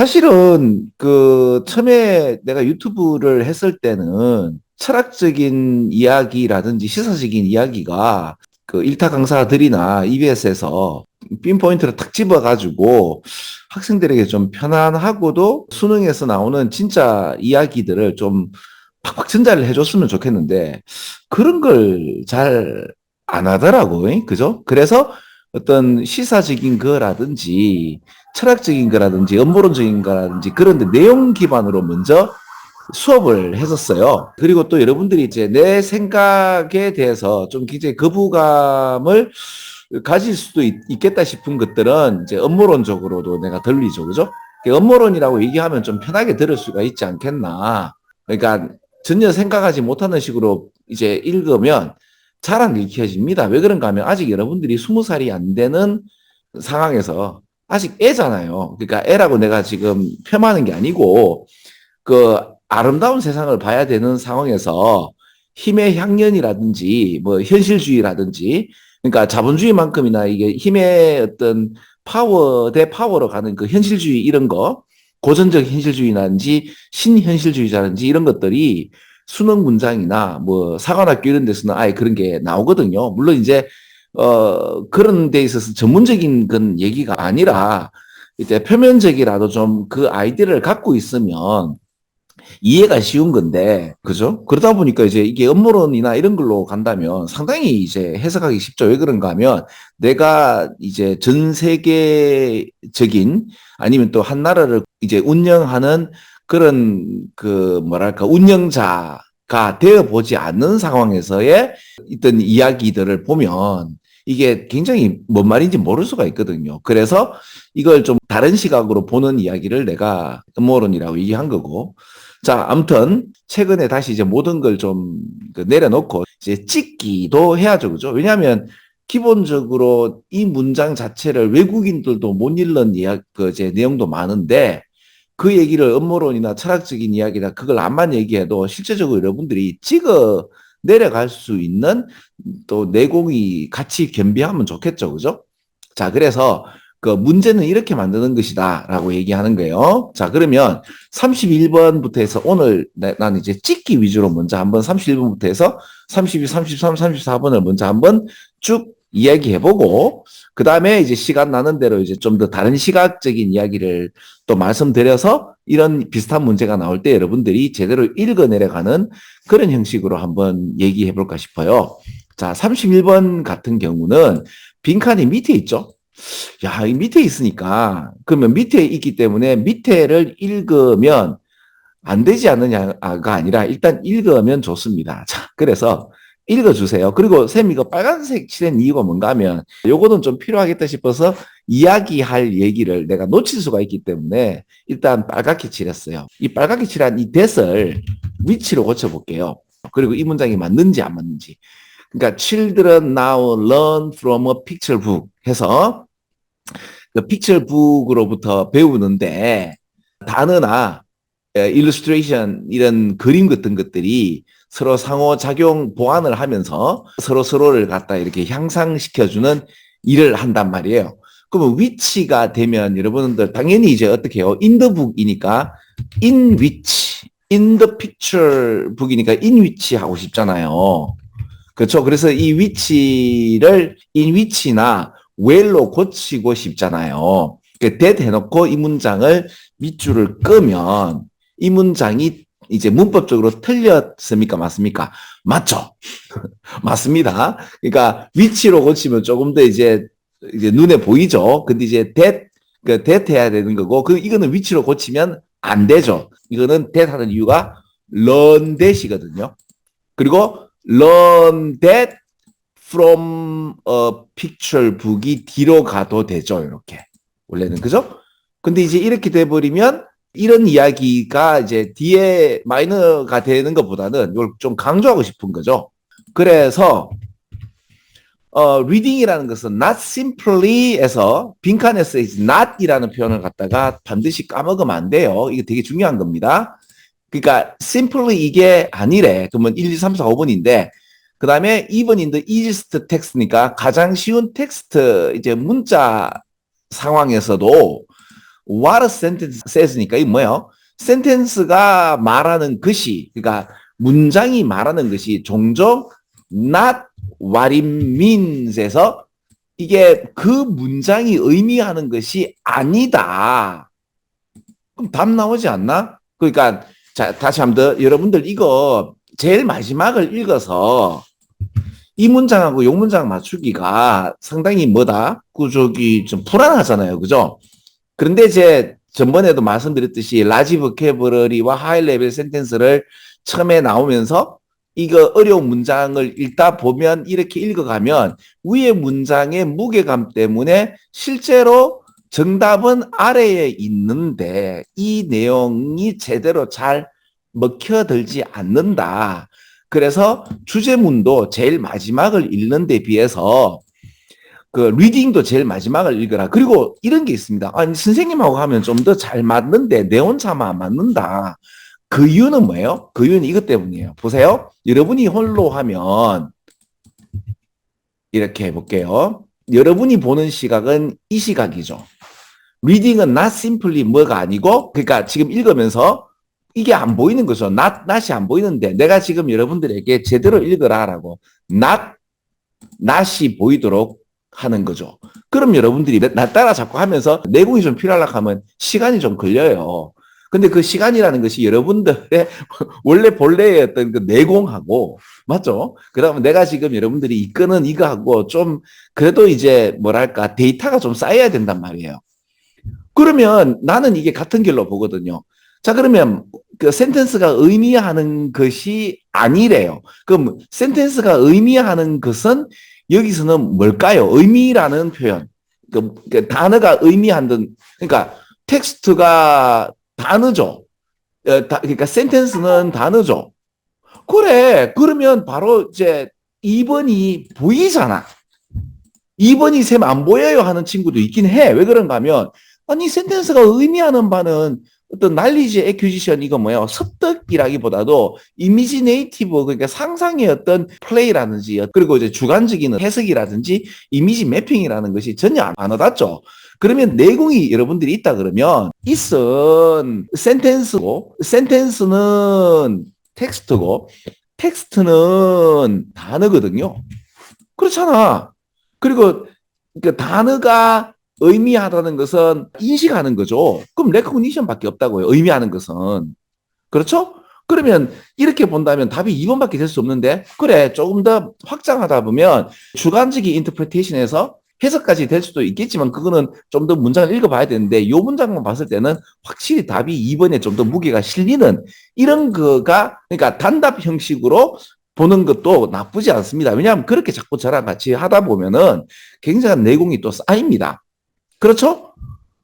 사실은 그 처음에 내가 유튜브를 했을 때는 철학적인 이야기라든지 시사적인 이야기가 그 일타 강사들이나 EBS에서 핀 포인트를 탁 집어가지고 학생들에게 좀 편안하고도 수능에서 나오는 진짜 이야기들을 좀 팍팍 전달을 해줬으면 좋겠는데 그런 걸 잘 안 하더라고. 그죠? 그래서 어떤 시사적인 거라든지 철학적인 거라든지 업무론적인 거라든지 그런 데 내용 기반으로 먼저 수업을 했었어요. 그리고 또 여러분들이 이제 내 생각에 대해서 좀 굉장히 거부감을 가질 수도 있, 겠다 싶은 것들은 이제 업무론적으로도 내가 들리죠. 그죠? 업무론이라고 얘기하면 좀 편하게 들을 수가 있지 않겠나. 그러니까 전혀 생각하지 못하는 식으로 이제 읽으면 잘 안 읽혀집니다. 왜 그런가 하면 아직 여러분들이 스무 살이 안 되는 상황에서 아직 애잖아요. 그러니까 애라고 내가 지금 폄하하는 게 아니고 그 아름다운 세상을 봐야 되는 상황에서 힘의 향연이라든지 뭐 현실주의라든지 그러니까 자본주의만큼이나 이게 힘의 어떤 파워 대 파워로 가는 그 현실주의 이런 거 고전적 현실주의라든지 신현실주의자든지 이런 것들이 수능 문장이나 뭐 사관학교 이런 데서는 아예 그런 게 나오거든요. 물론 이제 어 그런 데 있어서 전문적인 건 얘기가 아니라 이제 표면적이라도 좀 그 아이디어를 갖고 있으면 이해가 쉬운 건데, 그죠? 그러다 보니까 이제 이게 업무론이나 이런 걸로 간다면 상당히 이제 해석하기 쉽죠. 왜 그런가 하면 내가 이제 전 세계적인 아니면 또 한 나라를 이제 운영하는 그런 그 뭐랄까 운영자가 되어 보지 않는 상황에서의 있던 이야기들을 보면 이게 굉장히 뭔 말인지 모를 수가 있거든요. 그래서 이걸 좀 다른 시각으로 보는 이야기를 내가 음모론이라고 얘기한 거고. 자, 아무튼 최근에 다시 이제 모든 걸좀 그 내려놓고 이제 찍기도 해야죠. 그죠? 왜냐하면 기본적으로 이 문장 자체를 외국인들도 못 읽는 이야기, 그 이제 내용도 많은데 그 얘기를 음모론이나 철학적인 이야기나 그걸 안만 얘기해도 실제적으로 여러분들이 찍어 내려갈 수 있는 또 내공이 같이 겸비하면 좋겠죠. 그죠? 자, 그래서 그 문제는 이렇게 만드는 것이다 라고 얘기하는 거예요. 자, 그러면 31번부터 해서 오늘 나는 이제 찍기 위주로 먼저 한번 31번부터 해서 32, 33, 34번을 먼저 한번 쭉 이야기해보고 그 다음에 이제 시간 나는 대로 이제 좀 더 다른 시각적인 이야기를 또 말씀드려서 이런 비슷한 문제가 나올 때 여러분들이 제대로 읽어 내려가는 그런 형식으로 한번 얘기해 볼까 싶어요. 자, 31번 같은 경우는 빈칸이 밑에 있죠? 야, 이 밑에 있으니까 그러면 밑에 있기 때문에 밑에를 읽으면 안 되지 않느냐가 아니라 일단 읽으면 좋습니다. 자, 그래서 읽어주세요. 그리고 쌤 이거 빨간색 칠한 이유가 뭔가 하면 요거는 좀 필요하겠다 싶어서 이야기할 얘기를 내가 놓칠 수가 있기 때문에 일단 빨갛게 칠했어요. 이 빨갛게 칠한 이 대을 위치로 고쳐볼게요. 그리고 이 문장이 맞는지 안 맞는지. 그러니까 children now learn from a picture book 해서 그 픽처 북으로부터 배우는데 단어나 일루스트레이션 이런 그림 같은 것들이 서로 상호 작용 보완을 하면서 서로 서로를 갖다 이렇게 향상시켜주는 일을 한단 말이에요. 그러면 위치가 되면 여러분들 당연히 이제 어떻게 해요? 인더북이니까 in which, in the picture 북이니까 in which 하고 싶잖아요. 그렇죠? 그래서 이 위치를 in which나 where로 고치고 싶잖아요. 그 that 해놓고 이 문장을 밑줄을 끄면 이 문장이 이제 문법적으로 틀렸습니까? 맞습니까? 맞죠? 맞습니다. 그러니까 위치로 고치면 조금 더 이제 이제 눈에 보이죠. 근데 이제 that 그 that 해야 되는 거고 그 이거는 위치로 고치면 안 되죠. 이거는 that 하는 이유가 learn that이거든요. 그리고 learn that from a picture book이 뒤로 가도 되죠. 이렇게 원래는 그죠? 근데 이제 이렇게 돼 버리면 이런 이야기가 이제 뒤에 마이너가 되는 것보다는 이걸 좀 강조하고 싶은 거죠. 그래서 어, reading이라는 것은 not simply에서 빈칸에서 is not이라는 표현을 갖다가 반드시 까먹으면 안 돼요. 이게 되게 중요한 겁니다. 그러니까 simply 이게 아니래. 그러면 1, 2, 3, 4, 5번인데 그 다음에 2번인데 easiest text니까 가장 쉬운 텍스트 이제 문자 상황에서도 what a sentence says니까 이 뭐예요? 센텐스가 말하는 것이 그러니까 문장이 말하는 것이 종종 not what it means에서 이게 그 문장이 의미하는 것이 아니다. 그럼 답 나오지 않나? 그러니까 자 다시 한 번 더 여러분들 이거 제일 마지막을 읽어서 이 문장하고 요 문장 맞추기가 상당히 뭐다? 그 저기 좀 불안하잖아요. 그죠? 그런데 이제 전번에도 말씀드렸듯이 라지 버케버러리와 하이 레벨 센텐스를 처음에 나오면서 이거 어려운 문장을 읽다 보면 이렇게 읽어가면 위의 문장의 무게감 때문에 실제로 정답은 아래에 있는데 이 내용이 제대로 잘 먹혀들지 않는다. 그래서 주제문도 제일 마지막을 읽는 데 비해서 그 리딩도 제일 마지막을 읽어라. 그리고 이런 게 있습니다. 아니 선생님하고 하면 좀 더 잘 맞는데 내 혼자만 안 맞는다. 그 이유는 뭐예요? 그 이유는 이것 때문이에요. 보세요. 여러분이 홀로 하면 이렇게 해볼게요. 여러분이 보는 시각은 이 시각이죠. 리딩은 not simply 뭐가 아니고 그러니까 지금 읽으면서 이게 안 보이는 거죠. not, not이 안 보이는데 내가 지금 여러분들에게 제대로 읽으라라고 not, not이 보이도록 하는 거죠. 그럼 여러분들이 나 따라 자꾸 하면서 내공이 좀 필요하려고 하면 시간이 좀 걸려요. 근데 그 시간이라는 것이 여러분들의 원래 본래의 어떤 그 내공하고 맞죠? 그러면 내가 지금 여러분들이 이끄는 이거하고 좀 그래도 이제 뭐랄까 데이터가 좀 쌓여야 된단 말이에요. 그러면 나는 이게 같은 길로 보거든요. 자 그러면 그 센텐스가 의미하는 것이 아니래요. 그럼 센텐스가 의미하는 것은 여기서는 뭘까요? 의미라는 표현. 그, 그 단어가 의미하는 그러니까 텍스트가 단어죠. 어, 다, 그러니까 센텐스는 단어죠. 그래. 그러면 바로 이제 2번이 보이잖아. 2번이 셈안 보여요 하는 친구도 있긴 해. 왜 그런가 하면 아니 센텐스가 의미하는 바는 어떤 난리지 에큐지션 이거 뭐야 습득이라기보다도 이미지네이티브 그러니까 상상의 어떤 플레이라든지 그리고 이제 주관적인 해석이라든지 이미지 매핑이라는 것이 전혀 안 와닿죠. 그러면 내공이 여러분들이 있다 그러면 있은 센텐스고 센텐스는 텍스트고 텍스트는 단어거든요. 그렇잖아. 그리고 그 단어가 의미하다는 것은 인식하는 거죠. 그럼 레코니션밖에 없다고요. 의미하는 것은. 그렇죠? 그러면 이렇게 본다면 답이 2번밖에 될 수 없는데 그래 조금 더 확장하다 보면 주관적인 인터프리테이션에서 해석까지 될 수도 있겠지만 그거는 좀 더 문장을 읽어봐야 되는데 이 문장만 봤을 때는 확실히 답이 2번에 좀 더 무게가 실리는 이런 거가 그러니까 단답 형식으로 보는 것도 나쁘지 않습니다. 왜냐하면 그렇게 자꾸 저랑 같이 하다 보면은 굉장한 내공이 또 쌓입니다. 그렇죠?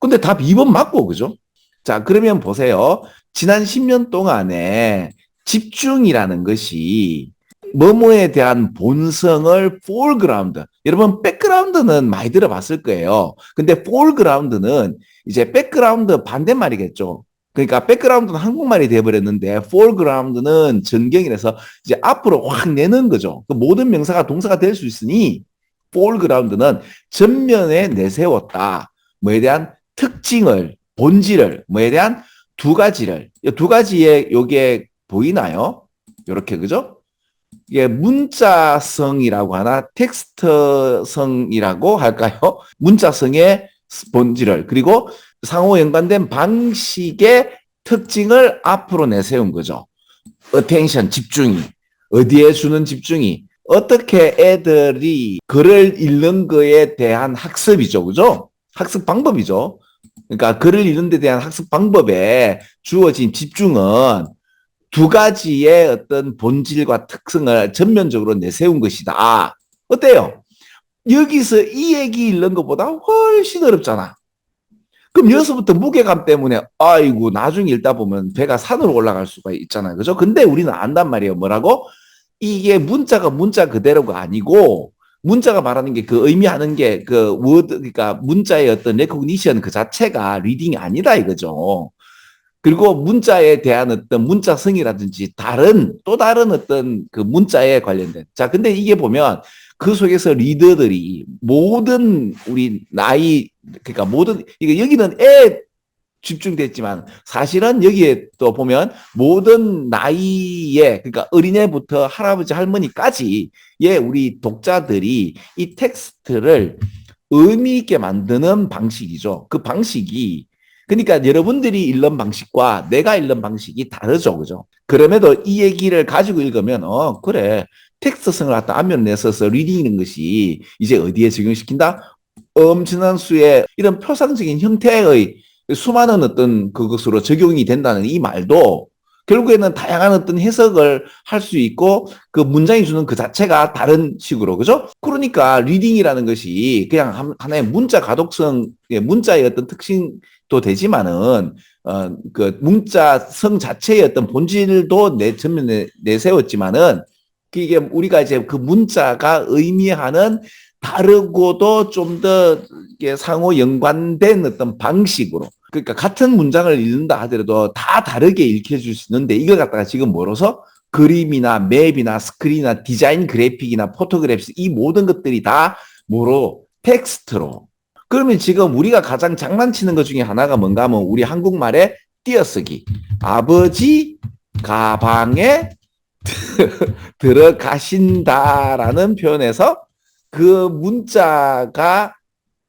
근데 답 2번 맞고, 그죠? 자, 그러면 보세요. 지난 10년 동안에 집중이라는 것이 뭐뭐에 대한 본성을 foreground. 여러분, 백그라운드는 많이 들어봤을 거예요. 근데 foreground는 이제 백그라운드 반대말이겠죠. 그러니까 백그라운드는 한국말이 돼버렸는데 foreground는 전경이라서 이제 앞으로 확 내는 거죠. 그 모든 명사가 동사가 될 수 있으니 foreground는 전면에 내세웠다. 뭐에 대한 특징을, 본질을, 뭐에 대한 두 가지를, 두 가지의 요게 보이나요? 요렇게, 그죠? 이게 문자성이라고 하나, 텍스트성이라고 할까요? 문자성의 본질을, 그리고 상호 연관된 방식의 특징을 앞으로 내세운 거죠. attention, 집중이. 어디에 주는 집중이. 어떻게 애들이 글을 읽는 거에 대한 학습이죠. 그죠? 학습 방법이죠. 그러니까 글을 읽는 데 대한 학습 방법에 주어진 집중은 두 가지의 어떤 본질과 특성을 전면적으로 내세운 것이다. 어때요? 여기서 이 얘기 읽는 것보다 훨씬 어렵잖아. 그럼 여기서부터 무게감 때문에 아이고 나중에 읽다 보면 배가 산으로 올라갈 수가 있잖아요. 그죠? 근데 우리는 안단 말이에요. 뭐라고? 이게 문자가 문자 그대로가 아니고 문자가 말하는 게 그 의미하는 게 그 워드 그러니까 문자의 어떤 레코니션 그 자체가 리딩이 아니다 이거죠. 그리고 문자에 대한 어떤 문자성이라든지 다른 또 다른 어떤 그 문자에 관련된 자 근데 이게 보면 그 속에서 리더들이 모든 우리 나이 그러니까 모든 이게 여기는 애 집중됐지만 사실은 여기에 또 보면 모든 나이에 그러니까 어린애부터 할아버지 할머니까지 예 우리 독자들이 이 텍스트를 의미 있게 만드는 방식이죠. 그 방식이 그러니까 여러분들이 읽는 방식과 내가 읽는 방식이 다르죠. 그죠? 그럼에도 이 얘기를 가지고 읽으면 어 그래 텍스트성을 갖다 안면 내서서 리딩하는 것이 이제 어디에 적용시킨다? 엄청난 수의 이런 표상적인 형태의 수많은 어떤 그것으로 적용이 된다는 이 말도 결국에는 다양한 어떤 해석을 할 수 있고 그 문장이 주는 그 자체가 다른 식으로 그죠? 그러니까 리딩이라는 것이 그냥 한- 하나의 문자 가독성 예, 문자의 어떤 특징도 되지만은 어 그 문자성 자체의 어떤 본질도 내 전면에 내세웠지만은 그게 우리가 이제 그 문자가 의미하는 다르고도 좀 더 상호 연관된 어떤 방식으로 그러니까 같은 문장을 읽는다 하더라도 다 다르게 읽혀줄 수 있는데 이걸 갖다가 지금 뭐로서 그림이나 맵이나 스크린이나 디자인 그래픽이나 포토그래피 이 모든 것들이 다 뭐로? 텍스트로. 그러면 지금 우리가 가장 장난치는 것 중에 하나가 뭔가 하면 우리 한국말에 띄어쓰기. 아버지 가방에 들어가신다라는 표현에서 그 문자가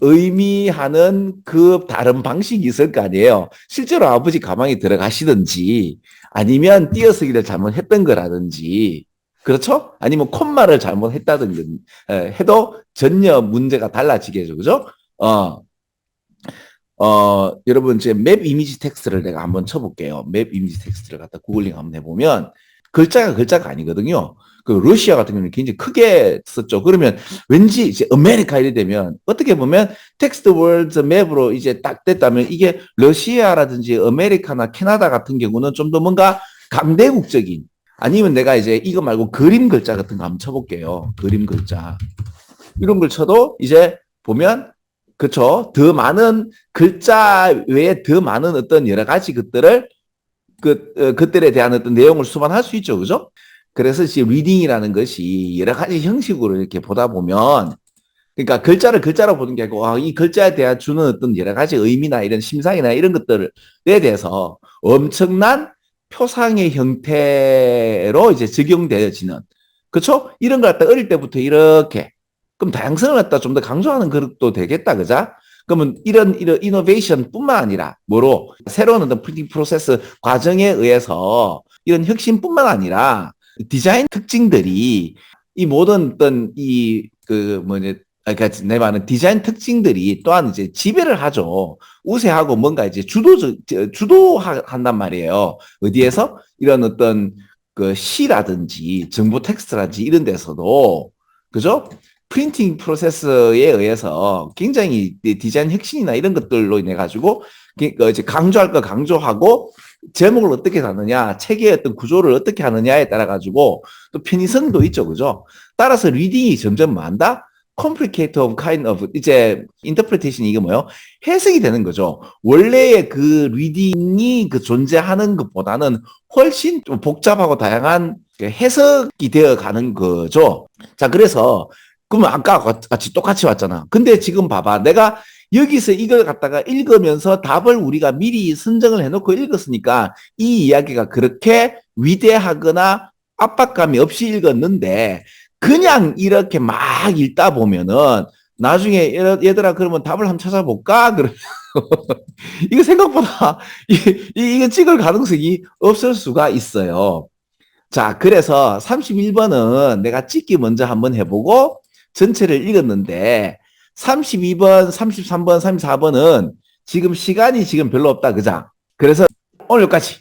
의미하는 그 다른 방식이 있을 거 아니에요. 실제로 아버지 가방에 들어가시든지 아니면 띄어쓰기를 잘못했던 거라든지 그렇죠? 아니면 콤마를 잘못했다든지 에, 해도 전혀 문제가 달라지겠죠. 그죠? 어, 어, 여러분, 제맵 이미지 텍스트를 내가 한번 쳐볼게요. 맵 이미지 텍스트를 갖다 구글링 한번 해보면 글자가 글자가 아니거든요. 그 러시아 같은 경우는 굉장히 크게 썼죠. 그러면 왠지 이제 아메리카 이래 되면 어떻게 보면 텍스트 월드 맵으로 이제 딱 됐다면 이게 러시아라든지 아메리카나 캐나다 같은 경우는 좀 더 뭔가 강대국적인 아니면 내가 이제 이거 말고 그림 글자 같은 거 한번 쳐볼게요. 그림 글자. 이런 걸 쳐도 이제 보면 그쵸. 더 많은 글자 외에 더 많은 어떤 여러 가지 것들을 그, 어, 것들에 대한 어떤 내용을 수반할 수 있죠. 그죠? 그래서 지금 리딩이라는 것이 여러 가지 형식으로 이렇게 보다 보면 그러니까 글자를 글자로 보는 게 아니고 아, 이 글자에 대한 주는 어떤 여러 가지 의미나 이런 심상이나 이런 것들에 대해서 엄청난 표상의 형태로 이제 적용되어지는 그렇죠? 이런 걸 갖다 어릴 때부터 이렇게 그럼 다양성을 갖다 좀 더 강조하는 그릇도 되겠다, 그자? 그러면 이런 이런 이노베이션뿐만 아니라 뭐로 새로운 어떤 프린팅 프로세스 과정에 의해서 이런 혁신뿐만 아니라 디자인 특징들이 이 모든 어떤 이 그 뭐냐 그러니까 내 말은 디자인 특징들이 또한 이제 지배를 하죠. 우세하고 뭔가 이제 주도적 주도한단 말이에요. 어디에서 이런 어떤 그 시라든지 정보 텍스트라든지 이런 데서도 그죠? 프린팅 프로세스에 의해서 굉장히 디자인 혁신이나 이런 것들로 인해 가지고 그 이제 강조할 거 강조하고 제목을 어떻게 하느냐, 책의 어떤 구조를 어떻게 하느냐에 따라 가지고 또 편의성도 있죠, 그죠? 따라서 리딩이 점점 많다. complicate of kind of 이제 interpretation 이게 뭐요? 해석이 되는 거죠. 원래의 그 리딩이 그 존재하는 것보다는 훨씬 좀 복잡하고 다양한 그 해석이 되어 가는 거죠. 자, 그래서 그러면 아까 같이 똑같이 왔잖아. 근데 지금 봐봐. 내가 여기서 이걸 갖다가 읽으면서 답을 우리가 미리 선정을 해놓고 읽었으니까 이 이야기가 그렇게 위대하거나 압박감이 없이 읽었는데 그냥 이렇게 막 읽다 보면은 나중에 얘들아 그러면 답을 한번 찾아볼까? 이거 생각보다 이, 이, 찍을 가능성이 없을 수가 있어요. 자, 그래서 31번은 내가 찍기 먼저 한번 해보고 전체를 읽었는데 32번, 33번, 34번은 지금 시간이 지금 별로 없다, 그자? 그래서 오늘 여기까지.